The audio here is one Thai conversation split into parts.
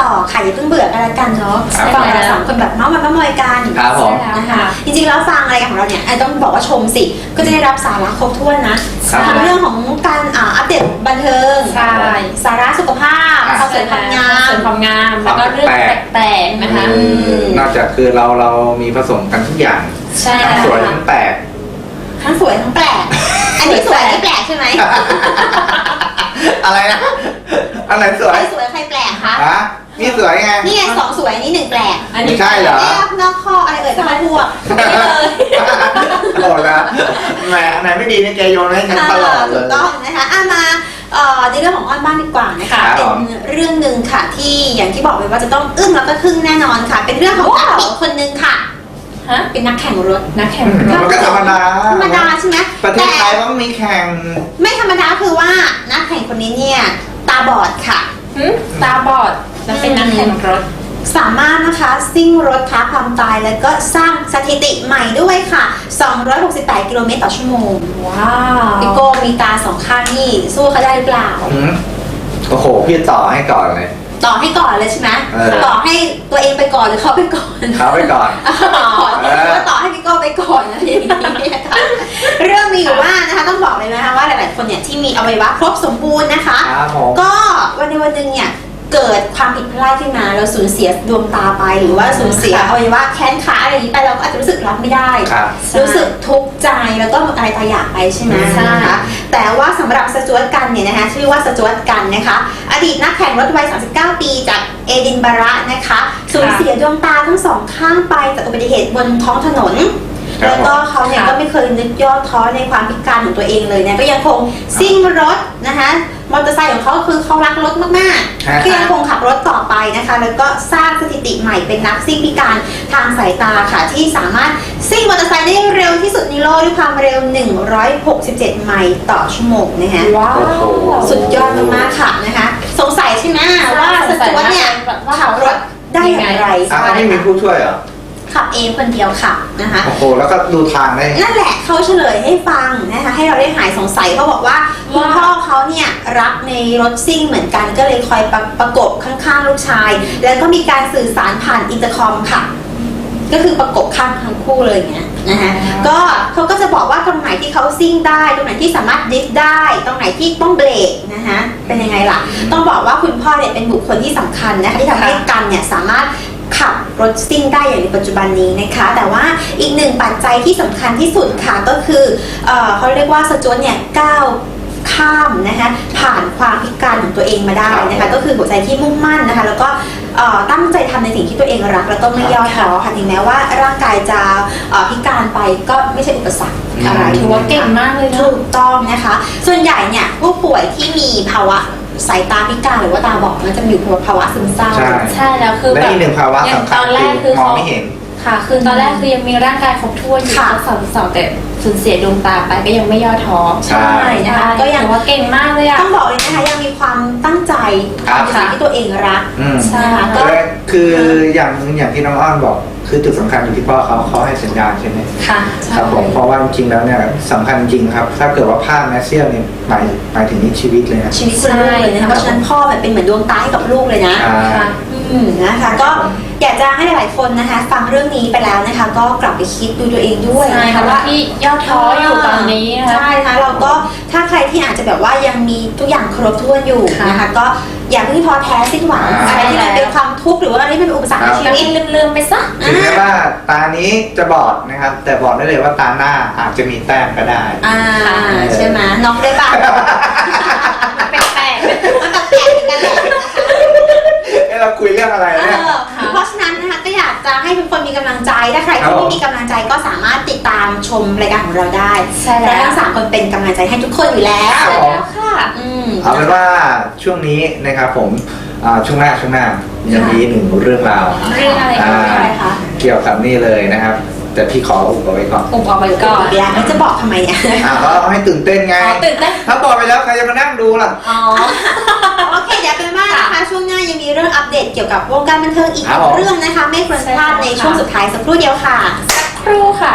ต่อค่ะอย่าเพิ่งเบื่อกันละกันเนาะครับฟังเราสามคนแบบเมาส์มาเมาส์มอยกันครับผมใช่แล้วนะคะค่ะจริงๆแล้วฟังอะไรายกันของเราเนี่ยไอ้ต้องบอกว่าชมสิก็จะได้รับสาระครบถ้วนนะครับทั้งเรื่องของการอ่าอัปเดตบันเทิงใช่ สาระสุขภาพอะความสวยความงามเสริมความงาม แล้วก็เรื่องแปลกแปลกๆนะคะ อืม นอกจากคือเราเรามีผสมกันทุกอย่างใช่ทั้งแล้วสวยค่ะทั้งแปลก ทั้งสวยทั้งแปลก อันนี้สวยอันนี้แปลกใช่ไหมอะไรนะอันไหนสวใครยสวยใครแปลกคะ ฮะ นี่สวยไง นี่ไงสองสวยนี่หนึ่งแปลกอันนี้ไม่ใช่เหรอเอ๊ะนอกข้ออะไรเอ่ยทำไมพวกไม่เลยโอ้แล้วแหมอันไหนไม่ดีนี่แกโยนให้ฉันตลอดเลถูยกต้องนะคะอะมาเอ่อในเรื่องของอ้อนบ้านดีกว่านะคะครับเป็นเรื่องหนึ่งค่ะที่อย่างที่บอกไปว่าจะต้องอึ้งแล้วก็ทึ่งแน่นอนค่ะ เป็นเรื่องของนักบิดคนหนึ่งค่ะ ฮะ เป็นนักแข่งรถ นักแข่งมันก็ธรรมดาธรรมดาใช่ไหมประเทศแต่ไทยต้องมีแข่ง ไม่ธรรมดาคือว่านักแข่งคนนี้เนี่ยตาบอดค่ะ หึตาบอด แล้วเป็นนักแข่งรถ สามารถนะคะซิ่งรถท้าความตายแล้วก็สร้างสถิติใหม่ด้วยค่ะ 268 กิโลเมตรต่อชั่วโมง ว้าว พี่โก้มีตาสองข้างนี่สู้เขาได้หรือเปล่า อืมโอ้โห พี่ต่อให้ก่อนเลย ต่อให้ก่อนเลยใช่ไหมเออต่อให้ตัวเองไปก่อนหรือเขาไปก่อนเขาไปก่อนก่อนเออ แล้วต่อให้พี่โก้ไปก่อนอะไรอย่างนี้นะคะเรื่องมีอยู่ว่านะคะต้องบอกเลยนะคะว่าหลาย ๆ คนเนี่ยที่มีอวัยวะครบสมบูรณ์นะคะ ครับผม ก็วันในวันหนึ่งเนี่ย เกิดความผิดพลาดขึ้นมา เราสูญเสียดวงตาไป หรือว่าสูญเสียค่ะอวัยวะแขนขาอะไรอย่างนี้ไปเราก็อาจจะรู้สึกรับไม่ได้ ครับ รู้สึกทุกข์ใจแล้วก็หมดอะไรตายอยากไปใช่ไหมใช่ นะคะแต่ว่าสำหรับสจวตกันเนี่ยนะคะชื่อว่าสจวตกันนะคะ อดีตนักแข่งรถวัย 39 ปีจากเอดินบะระนะคะสูญเสียดวงตาทั้งสองข้างไปจากอุบัติเหตุบนท้องถนน ครับแล้วก็เขาเนี่ยค่ะก็ไม่เคยนึกย่อท้อในความพิการของตัวเองเลยเนี่ยก็ยังคงซิ่งรถนะคะมอเตอร์ไซค์ของเขาคือเขารักรถมากฮะๆก็ยังคงขับรถต่อไปนะคะ แล้วก็สร้างสถิติใหม่เป็นนักซิ่งพิการทางสายตาค่ะที่สามารถซิ่งมอเตอร์ไซค์ได้เร็วที่สุดในโลกด้วยความเร็ว 167 ไมล์ต่อชั่วโมงนะคะว้าวโอ้โหสุดยอดมากๆค่ะนะคะ สงสัยใช่ไหมว่าสจวตเนี่ยว่าขับรถได้อย่างไรอ้าวใช่ไม่มีค่ะผู้ช่วยเหรอ ขับเองคนเดียวค่ะนะคะ โอ้โหแล้วก็ดูทางได้ นั่นแหละเขาเฉลยให้ฟังนะคะ ให้เราได้หายสงสัยเขาบอกว่าคุณพ่อเขาเนี่ยรักในรถซิ่งเหมือนกันก็เลยคอยประประกบข้างๆลูกชาย แล้วก็มีการสื่อสารผ่านอินเตอร์คอมค่ะ ก็คือประกบข้างทั้งคู่เลยอย่างเงี้ยนะคะอ๋อก็เขาก็จะบอกว่าตรงไหนที่เขาซิ่งได้ ตรงไหนที่สามารถดริฟต์ได้ ตรงไหนที่ต้องเบรกนะคะเป็นยังไงล่ะ ต้องบอกว่าคุณพ่อเนี่ยเป็นบุคคลที่สำคัญนะคะที่ทำให้กันเนี่ยสามารถ ขับรถซิ่งได้อย่างในปัจจุบันนี้นะคะ แต่ว่าอีกหนึ่งปัจจัยที่สำคัญที่สุดค่ะก็คือเอ่อเขาเรียกว่าสจวตเนี่ยก้าวข้ามนะคะผ่านความพิการของตัวเองมาได้นะคะก็คือหัวใจที่มุ่งมั่นนะคะ แล้วก็เอ่อตั้งใจทำในสิ่งที่ตัวเองรัก แล้วก็ไม่ย่อท้อค่ะถึงแม้ว่าร่างกายจะเอ่อพิการไปก็ไม่ใช่อุปสรรคอะไร ถือว่าเก่งมากเลยเนถูอะกต้องนะคะ ส่วนใหญ่เนี่ยผู้ป่วยที่มีภาวะ สายตาพิการหรือว่าตาบอดมันจะมีภาวะซึมเศร้า ใช่ ใช่แล้วคือและแบบอีกหนึ่งภาวะอย่างสำคัตญอนแรกคืคืออมองเขา ไม่เห็น ค่ะ คือตอนแรกคือยังมีร่างกายครบถ้วนอยู่ค่ะทั้งสองสองแต่สูญเสียดวงตาไปก็ยังไม่ย่อท้อใช่นะคะ ก็ก็ยัยังงว่าเก่งมากเลยอะ ต้องบอกเลยนะคะยังมีความตั้งใจครับ ทำในสิ่งที่ตัวเองรักอืม ใช่ นะคะก็ และคืออย่างอย่างที่น้องอ้อนบอก คือจุดสำคัญอยู่ที่พ่อเขาเขาให้สัญญาณใช่ไหมค่ะครับผมเพราะว่าจริงๆแล้วเนี่ยสำคัญจริงครับ ถ้าเกิดว่าพลาดแมสเซียลเนี่ยหมายหมายถึงนี้ชีวิตเลยนะชีวิตคุณลูกเลยนะคะเพราะฉะนั้นพ่อแบบเป็นเหมือนดวงตาให้กับลูกเลยนะ อ่าค่ะอืมนะคะก็ อยากจะให้หลายๆคนนะคะ ฟังเรื่องนี้ไปแล้วนะคะ ก็กลับไปคิดดูตัวเองด้วยใช่นะค่ะคะว่าว่าที่ย่อท้ออยู่ตอนนี้นะคะใช่นะคะเราก็ถ้าใครที่อาจจะแบบว่ายังมีทุกอย่างครบถ้วนอยู่ค่ะนะคะ ก็อย่าเพิ่งท้อแท้สิ้นหวังอ่าอะไรที่มันเป็นความทุกข์หรือว่าอะไรที่มันเป็นอุปสรรคในชีแล้ววิตเองลืมๆไปซะถึงแม้ว่าตานี้จะบอดนะครับ แต่บอกได้เลยว่าตาหน้าอาจจะมีแต้มก็ได้อ่าใช่ไหมน็อกได้ป่ะแปลกมันแปลกๆเหมือนกันแหละนะคะเอ้เราคุยเรื่องอะไรเอเนี่ย ให้ทุกคนมีกำลังใจถ้าใครครับที่ผมไม่มีกำลังใจก็สามารถติดตามชมรายการของเราได้ๆใช่และแล้วทั้งสามคนเป็นกำลังใจให้ทุกคนอยู่แล้ว ครับผม ค่ะ อืม เอาเป็นว่าช่วงนี้นะครับผมอ่าช่วงหน้าช่วงหน้ายังมีหนึ่งเรื่องราวเรื่องอะไรอ่าคะอะไรคะ เกี่ยวกับนี่เลยนะครับ แต่พี่ขออุบเอาไว้ก่อนอุบเอาไว้ก่อนอีกแล้วแล้วจะบอกทำไมเนี่ยอ่าก็เอาให้ตื่นเต้นไงอ๋อตื่นเต้นถ้าบอกไปแล้วใครจะมานั่งดูล่ะ อ๋อ โอเคเดี๋ยวเป็นว่านะคะช่วงหน้ายังมีเรื่องอัปเดตเกี่ยวกับวงการบันเทิงอีกครับผม เรื่องนะคะ ไม่ควรพลาดในใช่ค่ะช่วงสุดท้ายสักครู่เดียวค่ะครูค่ะ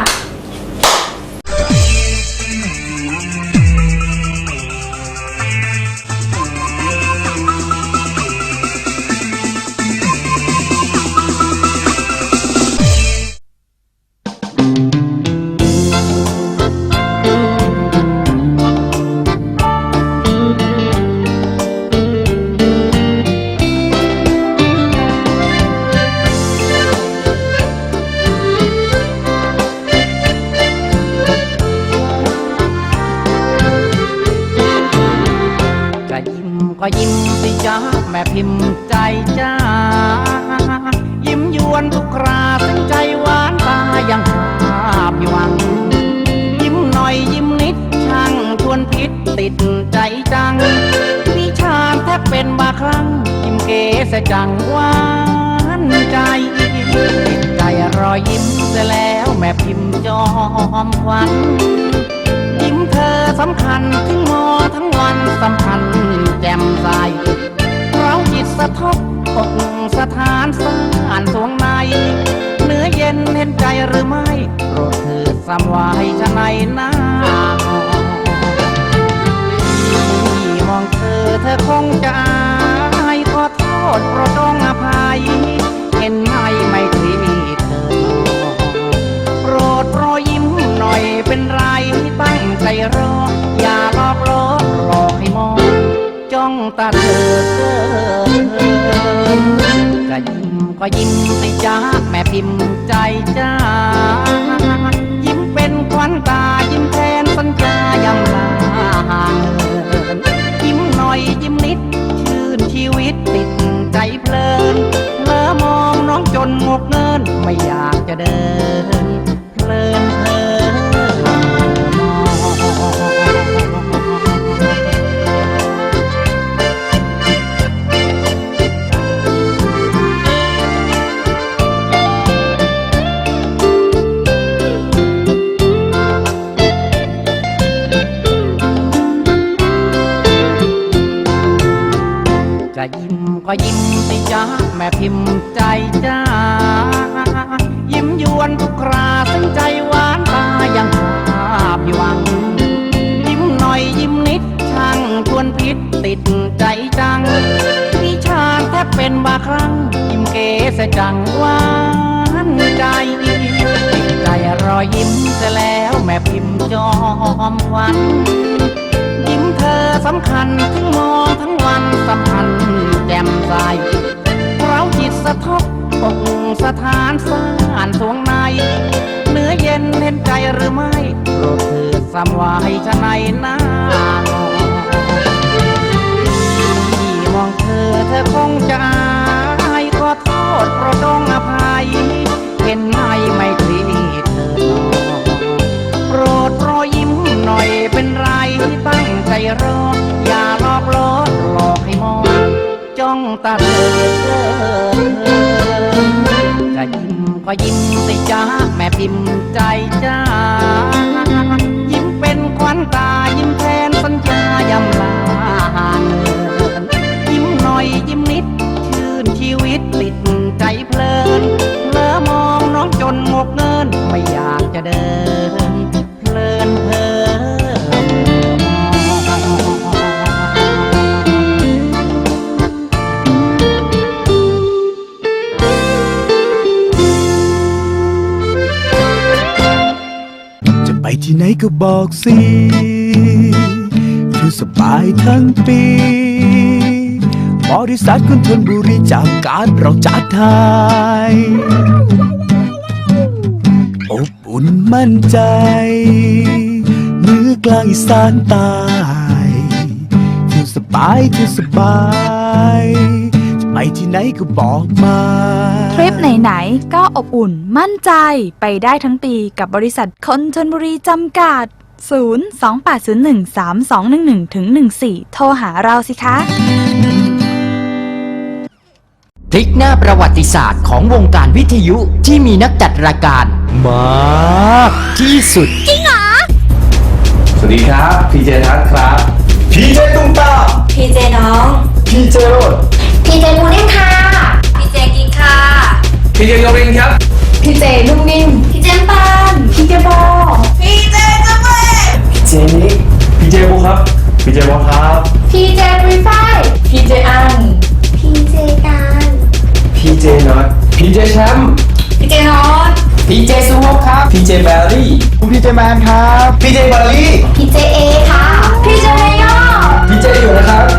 จังหวานใจติดใจรอยยิ้มเสียแล้วแม่พิมพ์จอมควันยิ้มเธอสำคัญถึงมอทั้งวันสัมพันธ์แจ่มใสเราจิตสะทบอกสถานสานสวงใน เนื้อเย็นเห็นใจหรือไม่โปรดเถิดสำไว้จะในหน้าที่มองเธอเธอคงจะอา ษโปรดจงอภัย เห็นไหมไม่ตรีเธอโปรดรอยิ้มหน่อยเป็นไรตั้งใจรอ อย่าหลอกล้อหลอกให้มอง จ้องตาเธอเกินก็ยิ้มก็ยิ้มสิจ้าแม่พิมพ์ใจจ้า ยิ้มเป็นควันตายิ้มแทนสัญญายำลายิ้มหน่อยยิ้มนิด ชื่นชีวิตติด เพลินเลอมองน้องจนงกเงินไม่อยากจะเดิน เพลินเพลินมองจะยิ้ม ก็ยิ้มสิจ้าแม่พิมพ์ใจจ้ายิ้มยวนทุกคราซึ่งใจหวานตายังภาพหวัง ยิ้มหน่อยยิ้มนิดช่างชวนพิษติดใจจังวิชาแทบเป็นบาครั้ง ยิ้มเก๋สะจังหวานใจติดใจรอยยิ้มเสียแล้วแม่พิมพ์จอมวันยิ้มเธอสำคัญถึงมองทั้งวันสัมพันธ์แจ่มใส เราจิตสะทบอกสถานสานสวงใน เนื้อเย็นเห็นใจหรือไม่โปรดเถิดสำไว้จะในหน้างอที่มองเธอเธอคงจะอายขอโทษโปรดจงอภัย เห็นไหมไม่ตรีเธอน้องโปรดรอยิ้มหน่อยเป็นไรตั้งใจรออย่าหลอกลอหลอกให้มอง จ้องตาเธอจะยิ้มก็ยิ้มสิจ้าแม่พิมพ์ใจจ้า ก็บอกสิคือสบายทั้งปี บริษัทคุณทนบุรีจากการเราจัดทายอบอุ่นมั่นใจเนือกลางอีสานใต้เที่สบายที่สบาย ที่ไหนก็บอกมา ทริปไหนๆ ก็อบอุ่นมั่นใจไปได้ทั้งปีกับบริษัทคนชนบุรีจำกัด 028013211ถึง14 โทรหาเราสิคะ พลิกหน้าประวัติศาสตร์ของวงการวิทยุที่มีนักจัดรายการมากที่สุด สวัสดีครับพีเจทัศน์ครับพีเจตุ้มตามพีเจน้องพีเจโรด พีเจมูนิ่ค่ะ พีเจกินค่ะ พีเจโยรินครับพีเจนุ่มนิ่มพีเจปานพีเจโบพีเจกาแฟพีเจนิกพีเจบุครับ พีเจบอลครับพีเจรีไฟพีเจอันพีเจการพีเจน็อตพีเจแชมป์พีเจนอตพีเจซูโฮครับพีเจแบรี่คุณพี่เจแมนครับพี่เจบอลลี่พีเจเอค่ะพีเจเมยอพีเจอยู่นะครับ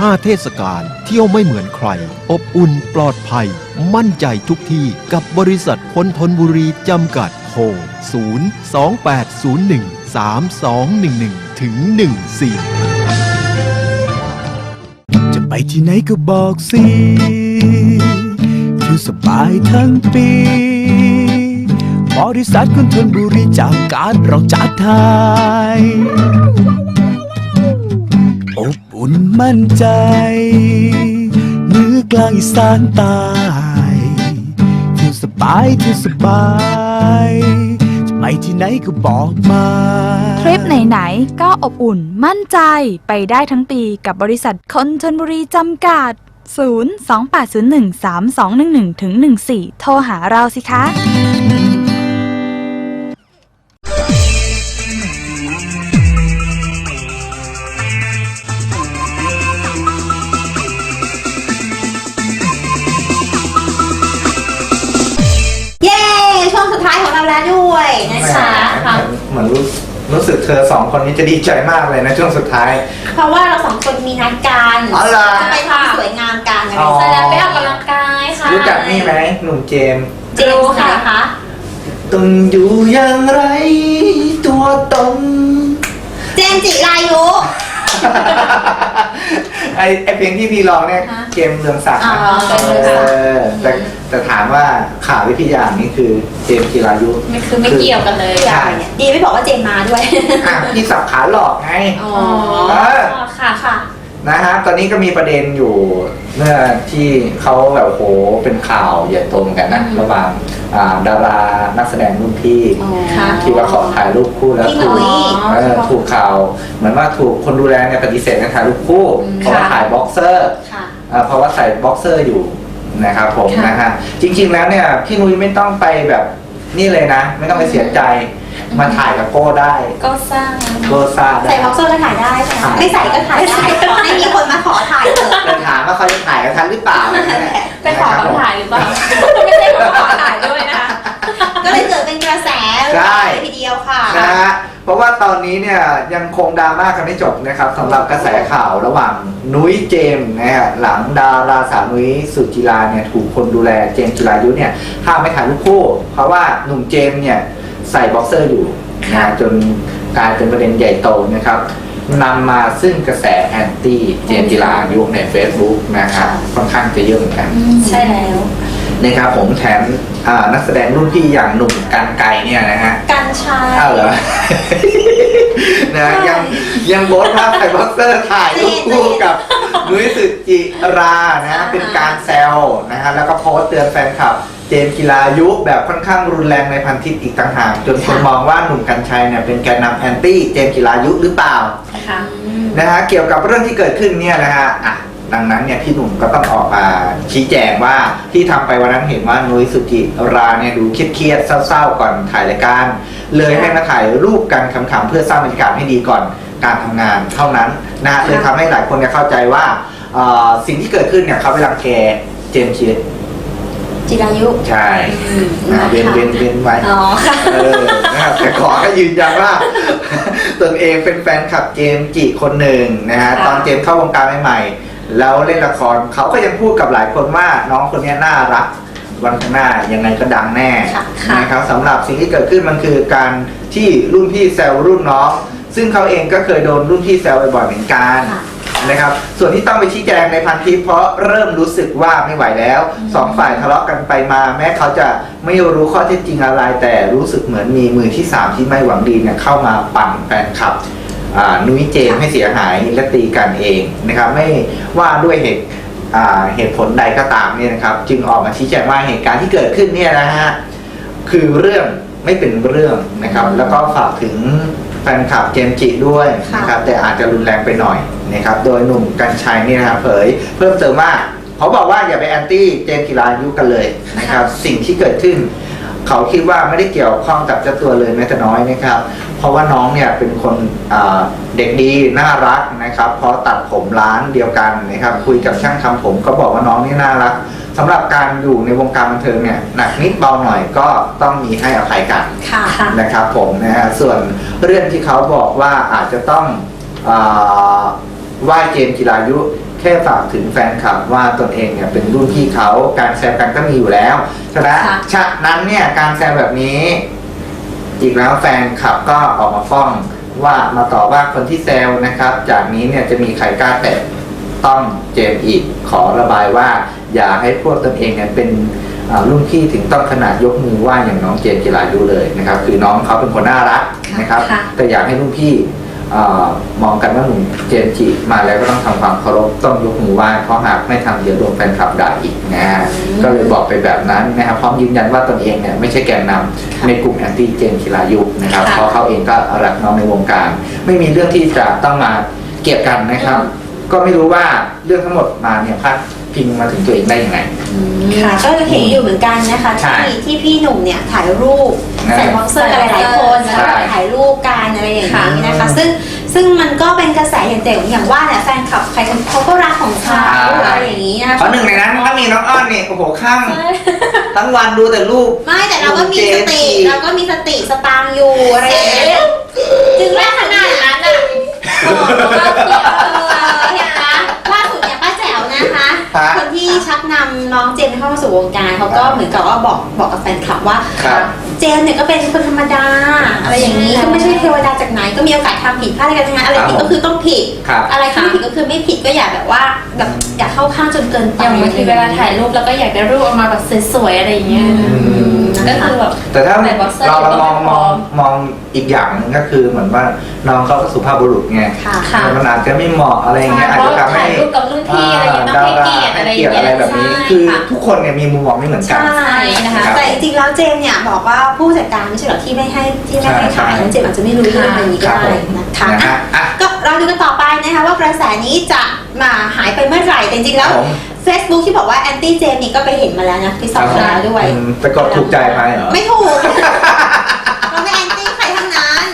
ห้าเทศกาลเที่ยวไม่เหมือนใคร อบอุ่นปลอดภัย มั่นใจทุกที่กับบริษัทคนทนบุรีจำกัดโทร0 2 8 0 1 3 2 1 1 ถึง 14 จะไปที่ไหนก็บอกสิอยู่สบายทั้งปีบริษัทคนทนบุรีจากการเราจัดไทยอบ อุ่นมั่นใจเนือกลางอีสานใตายเที่ยวสบายเที่ยวสบายจะไปที่ไหนก็บอกมาทริปไหนๆก็อบอุ่นมั่นใจไปได้ทั้งปีกับบริษัทคนชนบุรีจำกัด 028013211ถึง14 โทรหาเราสิคะ ด้วยนะคะเหมือนรู้รู้สึกเธอสองคนนี้จะดีใจมากเลยนะช่วงสุดท้าย เพราะว่าเราสองคนมีนัดกันอ๋อเหรอ จะไปทำสวยงามกันนะอ๋อใช่แล้วไปออกกำลังกายค่ะรู้จักนี่ไหมหนุ่มเจมส์เจมส์ค่ะคะต้องอยู่อย่างไร ตัวตน เจมส์จิรายุ ไอไอเพลงที่พี่ร้องเนี่ยฮะเกมเรืองศักดิ์อ๋อนะเกมเรืองศักดิ์ เออแต่แต่ถามว่าข่าววิทยานี่คือเจมส์จิรายุไม่คือไม่เกี่ยวกันเลยใช่ ดีไม่บอกว่าเจมส์มาด้วย อะพี่สับขาหลอกไง อ๋อเออ ค่ะค่ะ นะฮะ ตอนนี้ก็มีประเด็นอยู่เมื่อที่เขาแบบโหเป็นข่าวใหญ่โตเหมือนกันนะอืมระหว่าง อ่าดารานักแสดงรุ่นพี่ค่ะ ที่ว่าขอถ่ายรูปคู่แล้วพี่ถูนุ้กยเออถูกข่าวเหมือนว่าถูกคนดูแลเนี่ยปฏิเสธการถ่ายรูปคู่เพราะว่าค่ะ ถ่ายบ็อกเซอร์ ค่ะอ่าเพราะว่าใส่บ็อกเซอร์อยู่นะครับผมค่ะนะฮะจริงๆแล้วเนี่ยพี่นุ้ยไม่ต้องไปแบบนี่เลยนะ ไม่ต้องไปเสียใจ มาถ่ายกับโก้ได้ ก็สร้างโก้ซ่าได้ ใส่บ็อกเซอร์ก็ถ่ายได้ใช่ไหมถ่ายไม่ใส่ก็ถ่ายได้ขอให้มีคนมาขอถ่ายเถอะแต่ถามว่าเขาจะถ่ายกับฉันหรือเปล่านั่นแหละไปขอเขาถ่ายหรือเปล่า ไม่ใช่ขอเขาถ่ายด้วยนะคะก็เลยเกิดเป็นกระแสเลยทีเดียวค่ะ นะฮะเพราะว่าตอนนี้เนี่ยยังคงดราม่ากันไม่จบนะครับสำหรับกระแสข่าวระหว่างนุ้ยเจมส์นะฮะหลังดาราสาวนุ้ยสุจิราเนี่ยถูกคนดูแลเจมส์จิรายุเนี่ยห้ามไม่ถ่ายรูปคู่เพราะว่าหนุ่มเจมส์เนี่ย ใส่บ็อกเซอร์อยู่นะฮะจนกลายเป็นประเด็นใหญ่โตนะครับนำมาซึ่งกระแสแอนตี้เจมส์จิรายุใน Facebook นะครับค่อนข้างจะเยอะเหมือนกันใช่แล้วนะครับผมแถมอ่านักแสดงรุ่นพี่อย่างหนุ่มกันไกรเนี่ยนะฮะกันชายอ้าวเหรอนะยังยังโพสต์ภาพไทยบ็อกเซอร์ถ่ายรูปคู่กับนุ้ยสุจิรานะฮะเป็นการแซวนะฮะแล้วก็โพสต์เตือนแฟนคลับ เจมส์กีฬายุแบบค่อนข้างรุนแรงในพันทิปอีกต่างหากจนคนค่ะมองว่าหนุ่มกัญชัยเนี่ยเป็นแกนนำแอนตี้เจมส์กีฬายุหรือเปล่าค่ะนะฮะเกี่ยวกับเรื่องที่เกิดขึ้นเนี่ยนะฮะอะดังนั้นเนี่ยพี่หนุ่มก็ต้องออกมาชี้แจงว่าที่ทำไปวันนั้นเห็นว่านุ้ยสุจิราเนี่ยดูเครียดๆเศร้าๆก่อนถ่ายรายการ เลยให้มาถ่ายรูปกันขำๆเพื่อสร้างบรรยากาศให้ดีก่อนการทำงานเท่านั้นนะฮะเลยทำให้หลายคนเนี่ยเข้าใจว่าเอ่อสิ่งที่เกิดขึ้นเนี่ยเขาไปรังแกเจมส์จี จิรายุ ใช่อืมอะเว้นค่ะเว้นเว้นไว้อ๋อค่ะ เออนะครับแต่ขอให้ยืนยันว่า ตนเองเป็นแฟนคลับเจมส์จิคนหนึ่งนะฮะค่ะ ตอนเจมส์เข้าวงการใหม่ๆแล้วเล่นละครเขาก็ยังพูดกับหลายคนว่าน้องคนเนี้ยน่ารักวันข้างหน้ายังไงก็ดังแน่ค่ะนะครับสำหรับสิ่งที่เกิดขึ้นมันคือการที่รุ่นพี่แซวรุ่นน้องซึ่งเขาเองก็เคยโดนรุ่นพี่แซวบ่อยๆเหมือนกัน ค่ะ นะครับ ส่วนที่ต้องไปชี้แจงในพันทิปเพราะเริ่มรู้สึกว่าไม่ไหวแล้วสองฝ่ายทะเลาะกันไปมาแม้เขาจะไม่รู้ข้อเท็จจริงอะไร แต่รู้สึกเหมือนมีมือที่สามที่ไม่หวังดีเนี่ยเข้ามาปั่นแฟนคลับอ่านุ้ยเจมส์ให้เสียหายและตีกันเองนะครับไม่ว่าด้วยเหตุอ่าเหตุผลใดก็ตามเนี่ยนะครับ จึงออกมาชี้แจงว่าเหตุการณ์ที่เกิดขึ้นเนี่ยนะฮะคือเรื่องไม่เป็นเรื่องนะครับ แล้วก็ฝากถึง แฟนคลับเจมส์จิด้วยนะครับแต่อาจจะรุนแรงไปหน่อยนะครับโดยหนุ่มกัญชัยเนี่ยนะครับเผยเพิ่มเติมว่าเขาบอกว่าอย่าไปแอนตี้เจมส์กีฬายุกันเลยนะครับสิ่งที่เกิดขึ้น เขาคิดว่าไม่ได้เกี่ยวข้องกับเจ้าตัวเลยแม้แต่น้อยนะครับเพราะว่าน้องเนี่ยเป็นคนอ่าเด็กดีน่ารักนะครับเพราะตัดผมร้านเดียวกันนะครับคุยกับช่างทำผมก็บอกว่าน้องนี่น่ารัก สำหรับการอยู่ในวงการบันเทิงเนี่ยหนักนิดเบาหน่อยก็ต้องมีให้อภัยกันค่ะ นะครับผมนะฮะส่วนเรื่องที่เขาบอกว่าอาจจะต้องอาไหว้เจมส์จิรายุ แค่ฝากถึงแฟนคลับว่าตนเองเนี่ยเป็นรุ่นพี่เขาการแซวกันก็มีอยู่แล้วฉะนั้นค่ะ ฉะนั้นเนี่ยการแซวแบบนี้ อีกแล้วแฟนคลับก็ออกมาฟ้องว่ามาต่อว่าคนที่แซวนะครับ จากนี้เนี่ยจะมีใครกล้าแตะต้องเจมส์อีกขอระบายว่า อย่าให้พวกตนเองเนี่ยเป็นอ่ารุ่นพี่ถึงต้องขนาดยกมือไหว้อย่างน้องเจมส์จิรายุเลยนะครับ คือน้องเขาเป็นคนน่ารักนะครับค่ะแต่อยากให้รุ่นพี่เอ่อมองกันว่าหนุ่มเจมส์จิมาแล้วก็ต้องทำความเคารพต้องยกมือไหว้เพราะหากไม่ทำเดี๋ยวโดนแฟนคลับด่าอีกนะฮะก็เลยบอกไปแบบนั้นนะครับพร้อมยืนยันว่าตนเองเนี่ยไม่ใช่แกนนำในกลุ่มแอนตี้เจมส์จิรายุนะครับค่ะเพราะเขาเองก็รักน้องในวงการ ไม่มีเรื่องที่จะต้องมาเกลียดกันนะครับ ก็ไม่รู้ว่าเรื่องทั้งหมดมาเนี่ยพาด พิงมาถึงตัวเองได้ยังไง ค่ะก็เห็นอยู่เหมือนกันนะคะใช่ที่ที่พี่หนุ่มเนี่ยถ่ายรูปนะใส่บ็อกเซอร์กันหลายๆคนใช่ แล้วก็ถ่ายรูปกันอะไรอย่างนี้นะคะค่ะซึ่งซึ่งมันก็เป็นกระแสอย่างแต่อย่างว่าเนี่ยแฟนคลับใครเขาก็รักของเขาอะไรอย่างนี้นะคะ เพราะหนึ่งในนั้นก็มีน้องอ้อนนี่โอ้โหข้างทั้งวันดูแต่รูป ไม่แต่เราก็มีสติเจมส์จิเราก็มีสติสตางค์อยู่อะไรอย่างเงี้ยจึงแรกขนาดนั้นอะโอ้โฮะคนที่ชักนำน้องเจมส์เข้ามาสู่วงการเขาก็เหมือนกับว่าบอกบอกกับแฟนคลับว่าครับเจมส์เนี่ยก็เป็นคนธรรมดาอะไรอย่างนี้ก็ไม่ใช่เทวดาจากไหนก็มีโอกาสทำผิดพลาดอะไรกันทั้งนั้นอะไรผิดก็คือต้องผิด ครับอะไรที่ไม่ผิดก็คือไม่ผิดก็อย่าแบบว่าแบบอย่าเข้าข้างจนเกินไป อย่างบางทีเวลาถ่ายรูปแล้วก็อยากได้รูปออกมาแบบสวยๆอะไรอย่างเงี้ยม ก็คือแบบแต่ถ้าใส่บ็อกเซอร์เราเรามองก็ไม่พมร้อองมมองอีกอย่างหนึงก็คือเหมือนว่าน้องเขาก็สุภาพบุรุษไงค่ะค่ะมันอาจจะไม่เหมาะอะไรอย่างเงี้ยอาจจะทำให้ถ่ายรูปกับรุ่นพี่อะไรอย่างเงี้ยต้องให้เกียรติอะไรอย่างเงี้ยให้แบบนี้ใช่คือค่ะทุกคนเนี่ยมีมุมมองไม่เหมือนกัน ใช่นะคะครับแต่จริงๆแล้วเจมส์เนี่ยบอกว่าผู้จัดการไม่ใช่เหรอที่ไม่ให้ที่ไม่ให้ใช่ถ่ายใช่แล้วเจมส์อาจจะไม่รู้เรื่องอะไรอย่างนี้ก็ครับได้ผมนะคะนะฮะอะก็เราดูกันต่อไปนะคะว่ากระแสนี้จะมาหายไปเมื่อไหร่แต่จริงๆแล้วผม Facebook ที่บอกว่าแอนตี้เจมนี่ก็ไปเห็นมาแล้วนะที่สองมาแล้วด้วย อืมไปกดถูกใจไหมเหรอไม่ถูกเราไม่แอนตี้ใครทั้งนั้น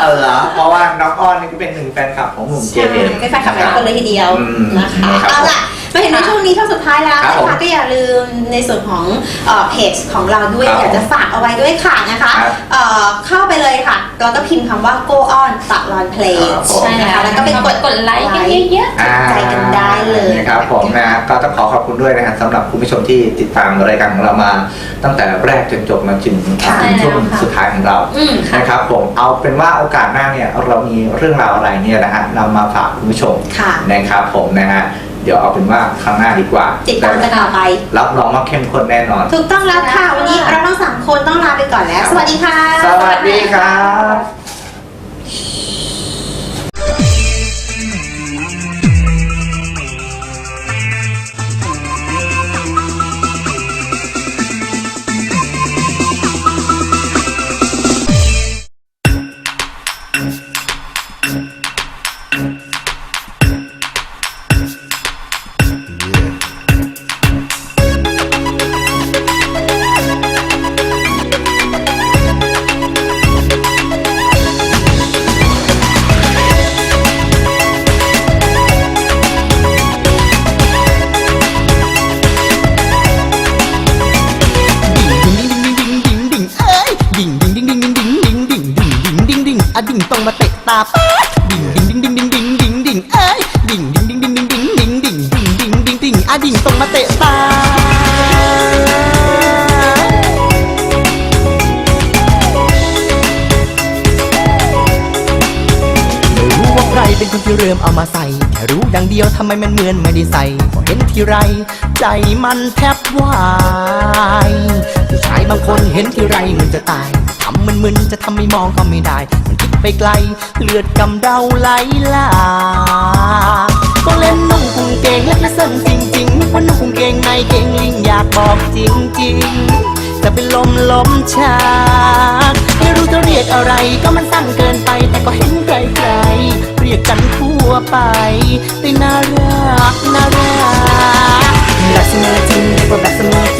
เออเหรอเพราะว่าน้องอ้อนนี่ก็เป็นหนึ่งแฟนคลับของหนุ่มเจใช่มส์เองเป็นแฟนคลับหลายคนเลยทีเดียวอืมนะคะนะครับ เอาล่ะ มาเห็นในช่วงนี้ช่วงสุดท้ายแล้วครับนะผมคะก็อย่าลืมในส่วนของเอ่อเพจของเราด้วยครับอยากจะฝากเอาไว้ด้วยค่ะนะคะครับเอ่อเข้าไปเลยค่ะแล้วก็พิมพ์คำว่า go on ตะลอน play ครับผม ใช่แล้วแล้วก็ไปกดกดไลค์กันเยอะอ่าใจกันได้เลย นะครับผมนะฮะก็ต้องขอขอบคุณด้วยนะฮะสำหรับคุณผู้ชมที่ติดตามรายการของเรามา ตั้งแต่แรกจนจบมาถึงค่ะถึงช่วงสุดท้ายของเราอืมค่ะ นะครับผมเอาเป็นว่าโอกาสหน้าเนี่ยเรามีเรื่องราวอะไรเนี่ยนะฮะนำมาฝากคุณผู้ชมค่ะ นะครับผมนะฮะ เดี๋ยวเอาเป็นว่าครั้งหน้าดีกว่าติดตามกันต่อไป รับรองว่าเข้มข้นแน่นอน ถูกต้องแล้วค่ะ วันนี้เราทั้งสามคนต้องลาไปก่อนแล้ว สวัสดีค่ะ สวัสดีครับ มาเตะตา ไม่รู้ว่าใครเป็นคนที่เริ่มเอามาใส่ รู้อย่างเดียวทำไมมันเหมือนไม่ได้ใส่พอเห็นทีไร ใจมันแทบวายผู้ชายบางคนเห็นทีไรมันจะตายทำมันมึนจะทำไม่มองก็ไม่ได้ มันคิดไปไกล เลือดกำเดาไหลหลากก็เล่นนุ่งกุงเกงและกระเซินจริงๆนึกว่านุ่งกุงเกงในเกงลิงอยากบอกจริงๆ จะเป็นลมลมชากไม่รู้จะเรียกอะไรก็มันสั้นเกินไป แต่ก็เห็นไกลๆเรียกกันทั่วไปแต่น่ารักน่ารักแบบเสมอจริงเรียกว่าแบบเสมอจ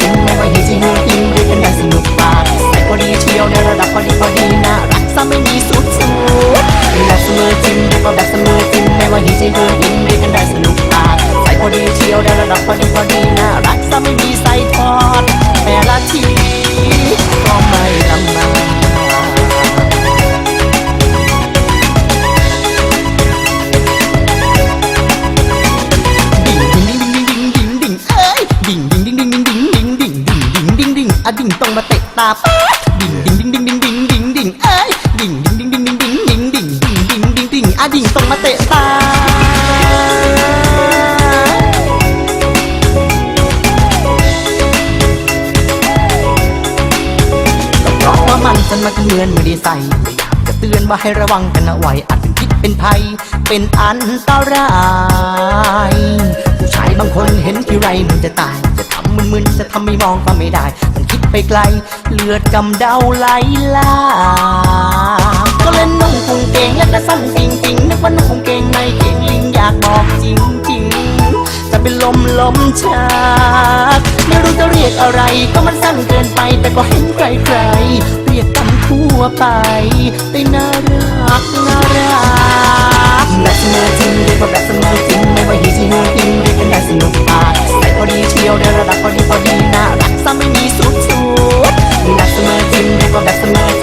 ริง ราะว่ามันจะมาเหมือนไม่ได้ใส่ไม่อยากจะเตือนว่าให้ระวังกันเอาไว้อาจเป็นพิษเป็นภัย เป็นอันตรายผู้ชายบางคนเห็นทีไรมันจะตาย จะทำมึนๆจะทำไม่มองก็ไม่ได้มันคิดไปไกล เลือดกำเดาไหลลาก็เล่นนุ่งกุงเกงและกระสั้นจริงๆนึกว่านุ่งกุงเกงในเกงลิงอยากบอกจริงๆแต่เป็นลมลมชักไม่รู้จะเรียกอะไรก็มันสั้นเกินไปแต่ก็เห็นใครๆเรียกกันทั่วไป แต่น่ารักน่ารักแบบเสมอจริงเรียกว่าแบบเสมอจริงไม่ว่าฮีจีฮูอิงเรียกกันได้สนุกปากใส่พอดีเชียวในระดับพอดีพอดีน่ารักซะไม่มีสุดสุดแบบเสมอจริงเรียกว่าแบบเสมอริงไม่ว่าฮีจีฮูอิงเรียกกันได้สนุก